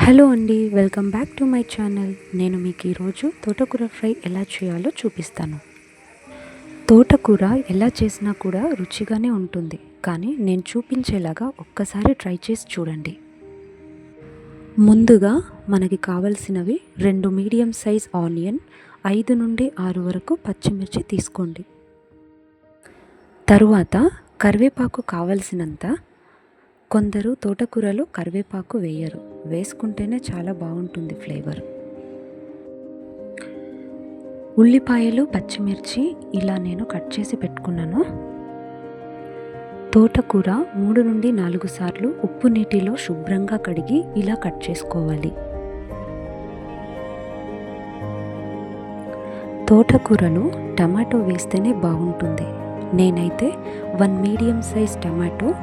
Hello అండి welcome back to my channel. నేను మీకు ఈరోజు తోటకూర ఫ్రై ఎలా చేయాలో చూపిస్తాను. తోటకూర ఎలా చేసినా కూడా రుచిగానే ఉంటుంది కానీ నేను చూపించేలాగా ఒక్కసారి ట్రై చేసి చూడండి. ముందుగా మనకి కావలసినవి రెండు మీడియం సైజ్ ఆనియన్ ఐదు నుండి ఆరు వరకు పచ్చిమిర్చి తీసుకోండి. తరువాత కరివేపాకు కావలసినంత కొందరు తోటకూరలో కరివేపాకు వేయరు. వేసుకుంటేనే చాలా బాగుంటుంది ఫ్లేవర్. ఉల్లిపాయలు పచ్చిమిర్చి ఇలా నేను కట్ చేసి పెట్టుకున్నాను. తోటకూర మూడు నుండి నాలుగు సార్లు ఉప్పు నీటిలో శుభ్రంగా కడిగి ఇలా కట్ చేసుకోవాలి. తోటకూరలు టమాటో వేస్తేనే బాగుంటుంది. నేనైతే వన్ మీడియం సైజ్ టమాటో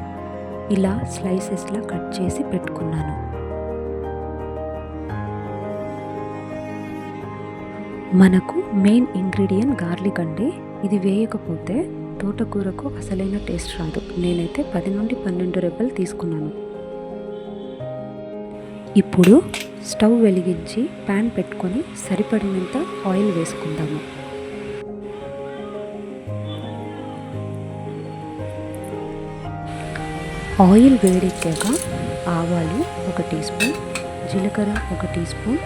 ఇలా స్లైసెస్లా కట్ చేసి పెట్టుకున్నాను. మనకు మెయిన్ ఇంగ్రీడియంట్ గార్లిక్ అండి. ఇది వేయకపోతే తోటకూరకు అసలైన టేస్ట్ రాదు. నేనైతే పది నుండి పన్నెండు రెబ్బలు తీసుకున్నాను. ఇప్పుడు స్టవ్ వెలిగించి ప్యాన్ పెట్టుకొని సరిపడినంత ఆయిల్ వేసుకుందాము. ఆయిల్ వేడెక్కాక ఆవాలు ఒక టీ స్పూన్ జీలకర్ర ఒక టీ స్పూన్.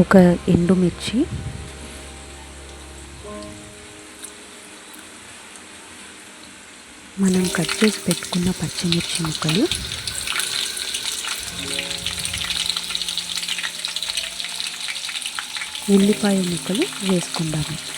ఒక ఎండుమిర్చి మనం కట్ చేసి పెట్టుకున్న పచ్చిమిర్చి ముక్కలు. ఉల్లిపాయ ముక్కలు వేసుకుందాము.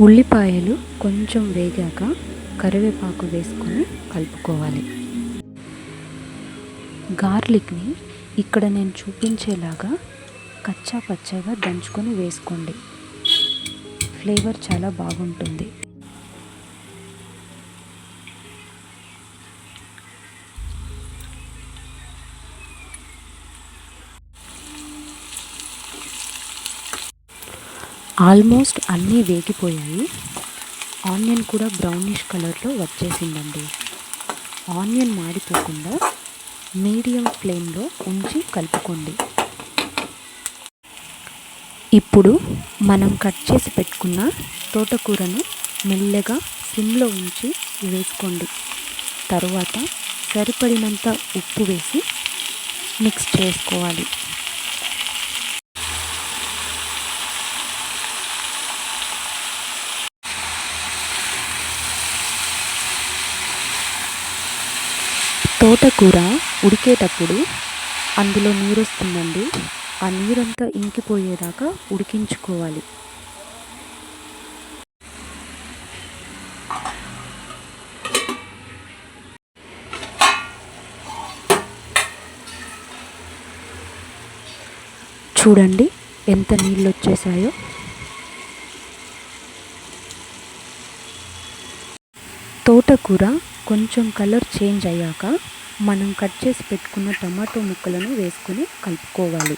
ఉల్లిపాయలు కొంచెం వేగాక కరివేపాకు వేసుకొని కలుపుకోవాలి. గార్లిక్ని ఇక్కడ నేను చూపించేలాగా కచ్చా పచ్చగా దంచుకొని వేసుకోండి. ఫ్లేవర్ చాలా బాగుంటుంది. ఆల్మోస్ట్ అన్నీ వేగిపోయాయి. ఆనియన్ కూడా బ్రౌనిష్ కలర్లో వచ్చేసిందండి. ఆనియన్ మాడిపోకుండా మీడియం ఫ్లేమ్లో ఉంచి కలుపుకోండి. ఇప్పుడు మనం కట్ చేసి పెట్టుకున్న తోటకూరను మెల్లగా సిమ్లో ఉంచి వేసుకోండి. తరువాత సరిపడినంత ఉప్పు వేసి మిక్స్ చేసుకోవాలి. తోటకూర ఉడికేటప్పుడు అందులో నీరు వస్తుందండి ఆ నీరంతా ఇంకిపోయేదాకా ఉడికించుకోవాలి. చూడండి ఎంత నీళ్ళు వచ్చేసాయో తోటకూర కొంచెం కలర్ చేంజ్ అయ్యాక మనం కట్ చేసి పెట్టుకున్న టమాటో ముక్కలను వేసుకొని కలుపుకోవాలి.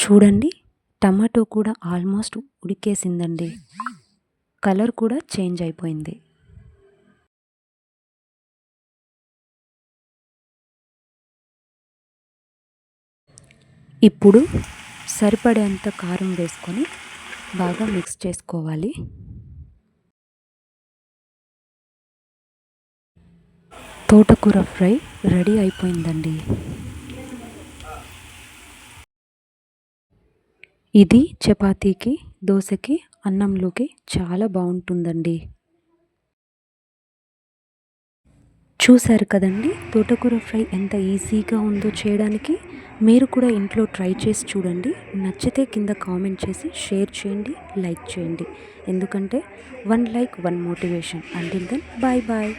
చూడండి టమాటో కూడా ఆల్మోస్ట్ ఉడికేసిందండి. కలర్ కూడా చేంజ్ అయిపోయింది. ఇప్పుడు సరిపడేంత కారం వేసుకొని బాగా మిక్స్ చేసుకోవాలి. తోటకూర ఫ్రై రెడీ అయిపోయిందండి. ఇది చపాతీకి దోశకి అన్నంలోకి చాలా బాగుంటుందండి. చూశారు కదండి? తోటకూర ఫ్రై ఎంత ఈజీగా ఉందో చేయడానికి. మీరు కూడా ఇంట్లో ట్రై చేసి చూడండి. నచ్చితే కింద కామెంట్ చేసి షేర్ చేయండి లైక్ చేయండి. ఎందుకంటే one like one motivation. Until then bye bye.